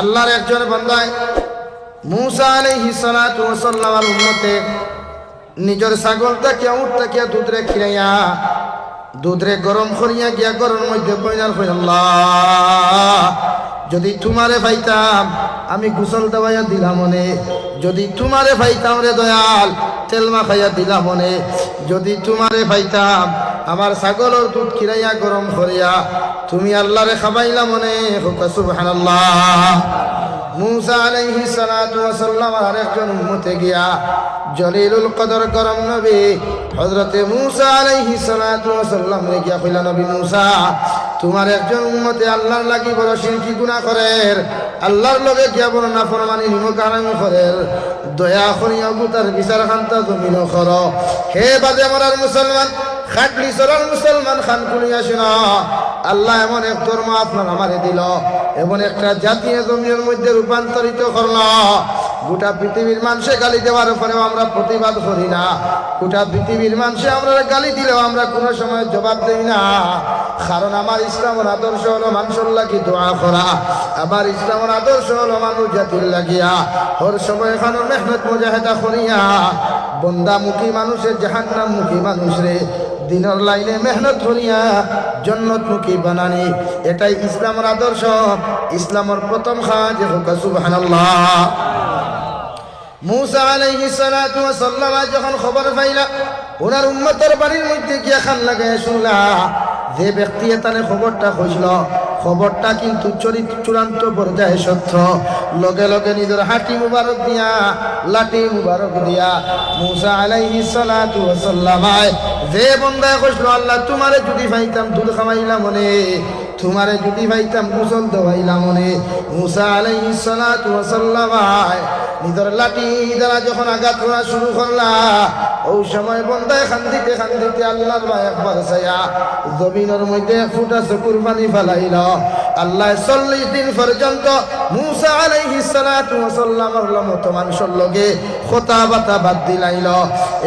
আল্লাহর একজন বান্দায় মুসা আলাইহিস সালাতু ওয়া সাল্লামের উম্মতে নিজের ছাগলটাকে উঠটাকে দুধরে খিরাইয়া, দুধরে গরম করিয়া গিয়া গরম মধ্যে বইনার হই আল্লাহ, যদি তোমারে পাইতাম, আমি গোসল দেওয়াইয়া দিলাম যদি তোমারে পাইতাম রে দয়াল তেল মাখাইয়া দিলাম মনে। যদি তোমারে পাইতাম, আমার ছাগলের দুধ খিরাইয়া গরম করিয়া, তুমি আল্লাহরে খাবাইলা মনে। হুকা, সুবহানাল্লাহ। মুসা আলাইহি সালাতু আর একজন গিয়া গরম মুসা রে গিয়া কইলা, নবী মুসা তোমার একজন উম্মতে আল্লাহর লাগি বড় শিরকি গুনাহ করের, আল্লাহর লগে গিয়া বড় নাফরমানি নিমক হারামি করের। দয়া করিয়া গুতার বিচার খান্তা জমিন কর। হে বাজে মরার মুসলমান, খাটলি সরার মুসলমান খান কুলিয়া শোনা আল্লাহ এমন এক ধর্ম আপনার আমারে দিল, এমন একটা জাতীয় জমির মধ্যে রূপান্তরিত করল। গোটা পৃথিবীর মানুষে গালি দেওয়ার পরেও আমরা প্রতিবাদ করি না। গোটা পৃথিবীর মানুষে আমরা গালি দিলেও আমরা কোনো সময় জবাব দেই না। কারণ আমার ইসলামের আদর্শ হলো মানুষের লাগি দোয়া করা। আমার ইসলামের আদর্শ হলো মানুষ জাতির লাগিয়া। হর সময় খানোর মেহনত মুজাহেদা করিয়া বন্দামুখী মানুষের জাহান্নামমুখী মানুষ রে, দিনের লাইনে মেহনত করিয়া জন্নতমুখী বানানি। এটাই ইসলামের আদর্শ। ইসলামের প্রথম খাজ হোকা সুবহানাল্লাহ। মুসা আলাইহি সালাতু ওয়া সাল্লাম যখন খবর পাইলা, ওনার উম্মতের বাড়ির মধ্যে গিয়া খান লাগায় শুনলা, যে ব্যক্তি এখানে খবরটা খুঁজল, খবরটা কিন্তু চরিত্র চূড়ান্ত পর্যায়ে সত্য। লগে লগে নিজের হাঁটি মুবারক দিয়া, লাঠি মুবারক দিয়া মুসা আলাইহি সালাতু ওয়া সাল্লামায় যে বন্দায় কইছিল আল্লাহ, তোমারে যদি পাইতাম দুধ খাওয়াইলাম মনে, তোমারে যদি পাইতাম গোসল দেওয়াইলাম মনে। মুসা আলাইহি সালাতু ওয়া সাল্লামায় নিজের লাঠি দ্বারা যখন আঘাত করা শুরু করলা, ওই সময় বন্দায় খান্দিতে খান্দিতে আল্লাহর ভাই একবার ছায়া জমিনের মধ্যে এক ফুটা চকুর পানি ফেলাইল। আল্লাহ চল্লিশ দিন পর্যন্ত মুসা আলাইহি সালাতু ওয়া সাল্লামের মতো মানুষের লগে কথা বাতা বাদ দিলাইল।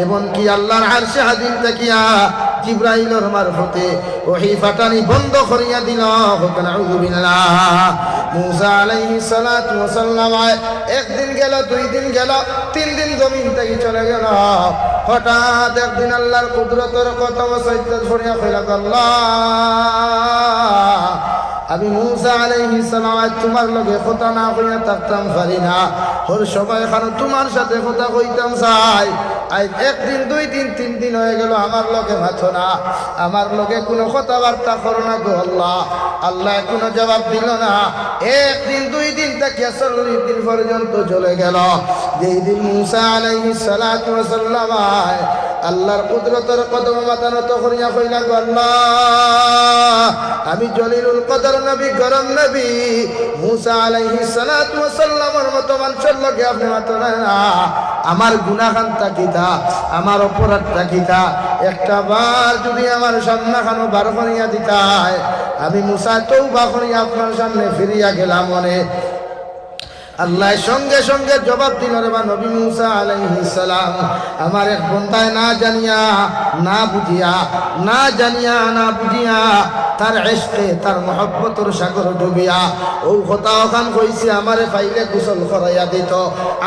এবং কি আল্লাহর আরশে হাজির তাকিয়া জিব্রাইলের মারফতে ওহি ফাটানি বন্ধ করিয়া দিল। মুসা আলাইহি সালাতু ওয়া সাল্লাম একদিন গেল, দুই দিন গেল, তিন দিন জমিন থেকে চলে গেল। হঠাৎ একদিন আল্লাহর কুদরতের কত সৈত্য ছড়িয়া কইলা আল্লাহ আমি মুসা আলাইহি সালাম তোমার লগে কথা না কইয়া থাকতাম, পারি না। হর সময় খানো তোমার সাথে কথা কইতাম, চাই। আজ একদিন, দুই দিন, তিন দিন হয়ে গেল, আমার লগে মাথো না। আমার লগে কোনো কথাবার্তা করো না গো আল্লাহ। আল্লাহ কোনো জবাব দিল না। একদিন, দুই দিন তাকিয়া চল্লিশ দিন পর্যন্ত চলে গেল। যেই দিন মুসা আলাইহি আয় আল্লাহর কুদরতের কদম মাতানত করিয়া কইলা আল্লাহ, আমি জলিলুল কদর নবী, গরম নবী, মুসা আলাইহি সালাতু ওয়া সাল্লামের মতো মানুষের লগে আপনি মাতো না। আমার গুনাহান তাকিতা আমার অপরাধ তাকিতা একটা বার যদি আমার সামনা খানো বার করিয়া দিতায়, আমি মুসা তৌবা করিয়া আপনার সামনে ফিরিয়া গেলাম মনে। আল্লাহ সঙ্গে সঙ্গে জবাব দিল, রে বা নবী মুসা সালাম, আমার এক বন্দায় না জানিয়া, না বুঝিয়া, না জানিয়া, না বুঝিয়া তার এসকে তার মহব্বতর সাগর ডুবিয়া ও কথা ওখান কইছে, আমারে ফাইলে গোসল করাইয়া দিত,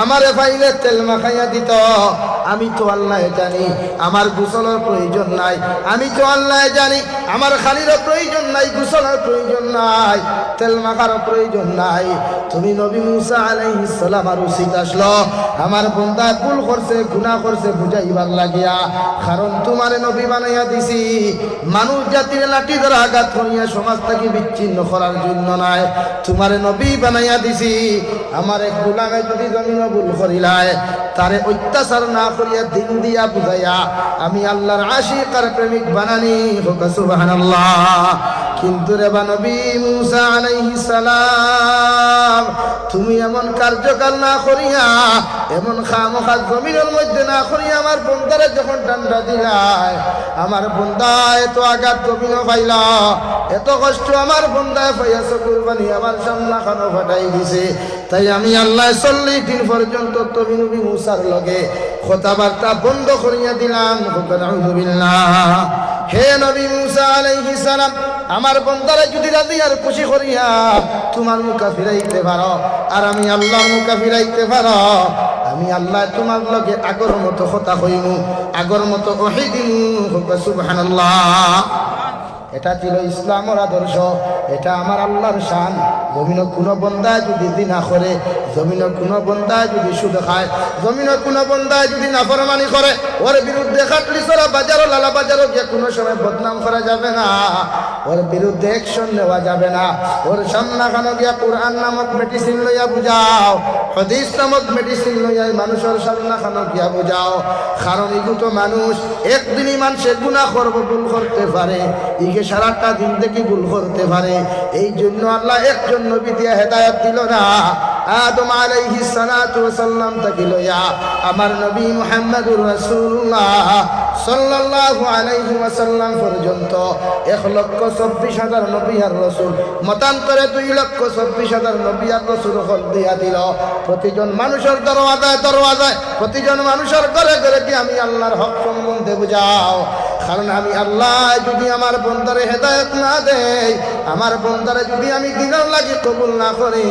আমারে ফাইলে তেল মাখাইয়া দিত। আমি তো আল্লাহ জানি, আমার গোসলের প্রয়োজন নাই। আমি তো আল্লাহ জানি, আমার খালিরও প্রয়োজন নাই, গোসলের প্রয়োজন নাই, তেল মাখার প্রয়োজন নাই। তুমি নবী মুসা নবী বানাইয়া দিছি। যদি অত্যাচার না করিয়া দিন দিয়া বুঝাইয়া আমি আল্লাহর আশিক আর প্রেমিক বানানি। হোক সুবহানাল্লাহ। কিন্তু রে বা নবী মুসা আলাইহিস সালাম, তুমি এমন কার্যকাল না করিয়া, এমন খামখা জমিনের মধ্যে না করিয়া আমার বন্দারে যখন ডান্ডা দিলাই, আমার বন্দা এত আঘাত জমিন পাইলা, এত কষ্ট আমার বন্দায় পাইয়াছ কুরবানি আমার সামনা খানো ফাটাই দিছে। তাই আমি আল্লাহ চল্লিশ দিন পর্যন্ত তুমি নবী মুসার লগে কথাবার্তা বন্ধ করিয়া দিলাম। হে নবী মুসা আলাইহিস সালাম আমার বন্দারে যদি রাজি আর খুশি করিয়া তোমার মুখা ফিরাইতে পারো, আর আমি আল্লাহর মুখা ফিরাইতে পারো, আমি আল্লাহ তোমার লগে আগর মতো কথা হইমু আগর মতো ওহি দিমু সুবহান এটা ছিল ইসলামর আদর্শ, এটা আমার আল্লাহর শান। জমিন কোনো বন্দায় যদি দিনা করে, জমিন কোনো বন্দায় যদি সুদ খায়, জমিন কোনো বন্দায় যদি নাফরমানি করে, ওর বিরুদ্ধে খাটলি সরা বাজারও, লালা বাজারও গিয়ে কোনো সময় বদনাম করা যাবে না। ওর বিরুদ্ধে অ্যাকশন নেওয়া যাবে না। ওর সামনা খানো গিয়া কোরআন নামক মেডিসিন লইয়া বুঝাও, হদিস নামক মেডিসিন লইয়া মানুষের সামনা খানো গিয়া বুঝাও। কারণ এগুলো মানুষ একদিনই মানুষের গুণা করব, ভুল করতে পারে। ইকে সারাটা দিন থেকে ভুল করতে পারে। এই জন্য আল্লাহ একজন নবী দিয়ে হেদায়ত দিল না। আদম আলাইহি সালাতু ওয়াসাল্লাম তাকে লইয়া আমার নবী মুহাম্মদুর রাসূলুল্লাহ সাল্লাল্লাহু আলাইহি ওয়াসাল্লাম পর্যন্ত এক লক্ষ চব্বিশ হাজার নবী আর রসুল, মতান্তরে দুই লক্ষ চব্বিশ হাজার নবী আর রসুল হল দিয়া দিল। প্রতিজন মানুষের দরওয়াজায় দরওয়াজায়, প্রতিজন মানুষের ঘরে ঘরে কি আমি আল্লাহর হক সম্বন্ধে বুঝাও? কারণ আমি আল্লাহ যদি আমার বন্দারে হেদায়ত না দেই, আমার বন্দারে যদি আমি দিনের লাগি কবুল না করি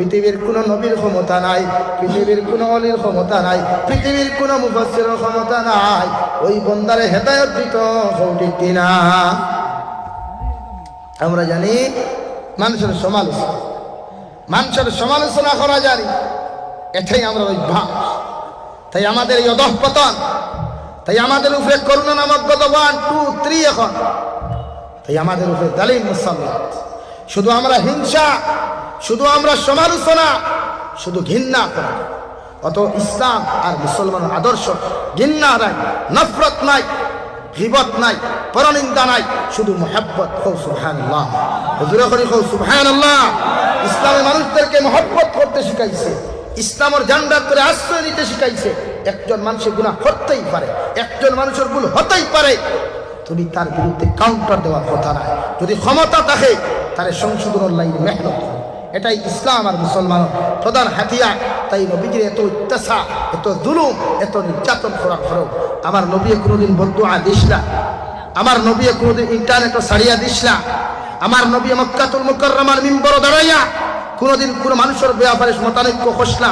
পৃথিবীর কোনো নবীর ক্ষমতা নাই, পৃথিবীর কোনো অলির ক্ষমতা নাই, পৃথিবীর কোনো মুফাসসিরের ক্ষমতা নাই। ওই বন্দারে হেদায়ত দিত ঠিক কিনা আমরা জানি মানুষের সমালোচনা। মানুষের সমালোচনা করা জানি। এটাই আমরা অভ্যাস। তাই আমাদের এই অধঃপতন তাই আমাদের উপরে করুণা নামক গত ওয়ান টু থ্রি এখন, তাই আমাদের উপরে দালিম মুসাল্লাত। শুধু আমরা হিংসা শুধু আমরা সমালোচনা শুধু ঘৃণা করা অত ইসলাম আর মুসলমান আদর্শ, ঘৃণা নাই, নফরত নাই, গিবত নাই, পরনিন্দা নাই, শুধু মোহাব্বত হো সুবহানাল্লাহ। হুজুরে করি হো সুবহানাল্লাহ। ইসলামে মানুষদেরকে মহব্বত করতে শিখাইছে, ইসলামের জান্ডার করে আশ্রয় নিতে শিখাইছে। একজন মানুষের গুণা করতেই পারে, একজন মানুষের ভুল হতেই পারে। তুমি তার বিরুদ্ধে কাউন্টার দেওয়ার কথা নাই। যদি ক্ষমতা থাকে তাহলে সংশোধনের লাইনে মেহনত। এটাই ইসলাম আর মুসলমান প্রধান হাতিয়ার। তাই নবীজির এত অত্যাচার এত জুলুম, এত নির্যাতন করার পরেও আমার নবী কোনোদিন বন্ধু দিস না। আমার নবী কোনোদিন ইন্টারনেটও সারিয়া দিস না। আমার নবী মক্কাতুল মুকররমার মিম্বর দাঁড়াইয়া কোনোদিন কোনো মানুষের ব্যাপারে মতানৈক্য খসলা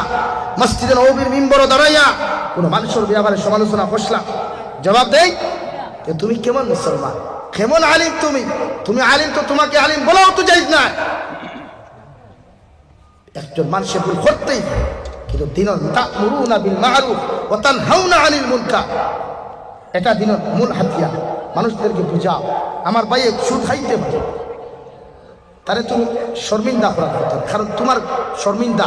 মসজিদে নবীর মিম্বর দাঁড়াইয়া কোনো মানুষের ব্যাপারে সমালোচনা খসলা জবাব দেই, যে তুমি কেমন মুসলমান? কেমন আলিম তুমি? তুমি আলিম তো তোমাকে আলিম বলাও তো যাই না। একজন মানুষের ভুল করতেই। কিন্তু দিন তা'মুরুনা বিল মা'রুফ ওয়া না আনিল মুনকার। এটা দিনের মূল হাতিয়া মানুষদেরকে বুঝাও। আমার বাইয়ে সুদ খাইতে পারে। তাহলে তুমি শর্মিন্দা করার কথা না। কারণ তোমার শর্মিন্দা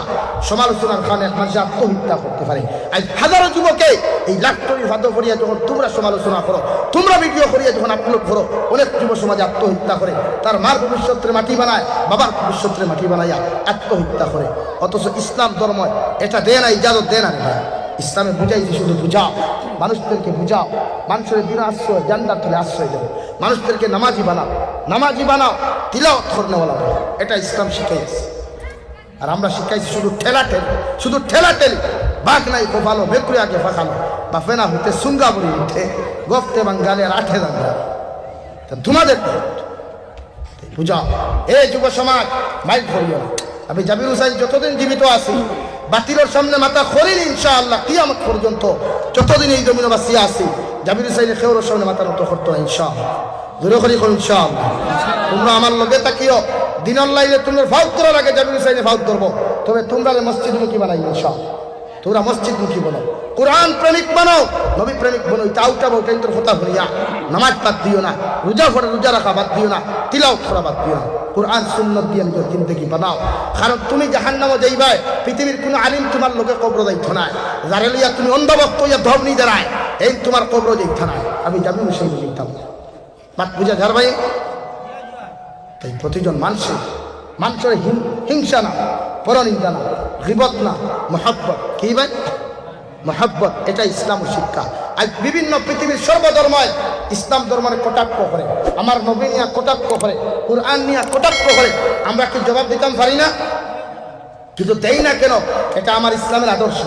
সমালোচনার কারণে মানুষ আত্মহত্যা করতে পারে আজ হাজারো যুবকে এই লাখটরি ভাদ করিয়া যখন তোমরা সমালোচনা করো, তোমরা ভিডিও করিয়া যখন আপলোড করো, অনেক যুব সমাজে আত্মহত্যা করে তার মার ভবিষ্যতের মাটি বানায়, বাবার ভবিষ্যতের মাটি বানাইয়া আত্মহত্যা করে অথচ ইসলাম ধর্ম এটা দেয় না, ইজাজত দেয় না। ইসলামে বুঝাইছে শুধু বুঝাও মানুষদেরকে বুঝাও। মানুষের দিন আশ্রয় জান্নার তলে আশ্রয় দেবে। মানুষদেরকে নামাজি বানাও। নামাজি বানাও, তিলাওয়াত করনেওয়ালা বানাও। এটা ইসলাম শিখাইছে আর আমরা শিখাইছি শুধু ঠেলা ঠেল শুধু ঠেলা ঠেল বাঘ নাই, কোপালো বেকুরি আগে ফাঁকালো। বা ফেনা হইতে সুঙ্গা বলি উঠে, গফতে বাঙ্গালে আর আঠে তা তোমাদের বুঝাও। এ যুব সমাজ মাইক ধরিও আমি জাবির হুসাইন যতদিন জীবিত আছি বাতিলের সামনে মাথা খরিল ইনশাআল্লাহ, কিয়ামত পর্যন্ত যতদিন এই জমিন বাসী আছি, জাবির হুসাইনের খেউর সামনে মাথা নত করতো ইনশাআল্লাহ। দূরে করি করুন ইনশাআল্লাহ। তোমরা আমার লগে তাকিও দিনের লাইনে তোমরা ফাউত করার আগে জাবির হুসাইনে ফাউত করব, তবে তোমরা মসজিদ মুখী বানাই ইনশাআল্লাহ। তোমরা মসজিদ মুখী বলো। কোরআন প্রেমিক বানাও, নবী প্রেমিক বনো এটা বউ কেন্দ্র কথা বলিয়া নামাজ বাদ দিও না, রোজা করে রোজা রাখা বাদ দিও না তিলাও করা বাদ দিও না। কোরআন, সুন্নত দিয়ে নিজের জিন্দগি বানাও। কারণ তুমি জাহান নামে যাইবাই, পৃথিবীর কোনো আলিম তোমার লোকে কবর যাইত না। যারে লইয়া তুমি অন্ধভক্ত হইয়া ধর্মনি দাঁড়ায়, এই তোমার কবর যাইত না। আমি যাবি সেই যেতাম মাত বুঝা যার ভাই? তাই প্রতিজন মানুষের মানুষের হিংসা না, পরনিন্দা না, গিবত না, মহাব্বত। কি ভাই? মহাব্বত, এটা ইসলাম শিক্ষা। আজ বিভিন্ন পৃথিবীর সর্বধর্মায় ইসলাম ধর্মের কটাক্ষ করে। আমার নবী নিয়ে কটাক্ষ করে, কোরআন নিয়ে কটাক্ষ করে। আমরা কি জবাব দিতাম পারি না? কিন্তু দেই না কেন? এটা আমার ইসলামের আদর্শ।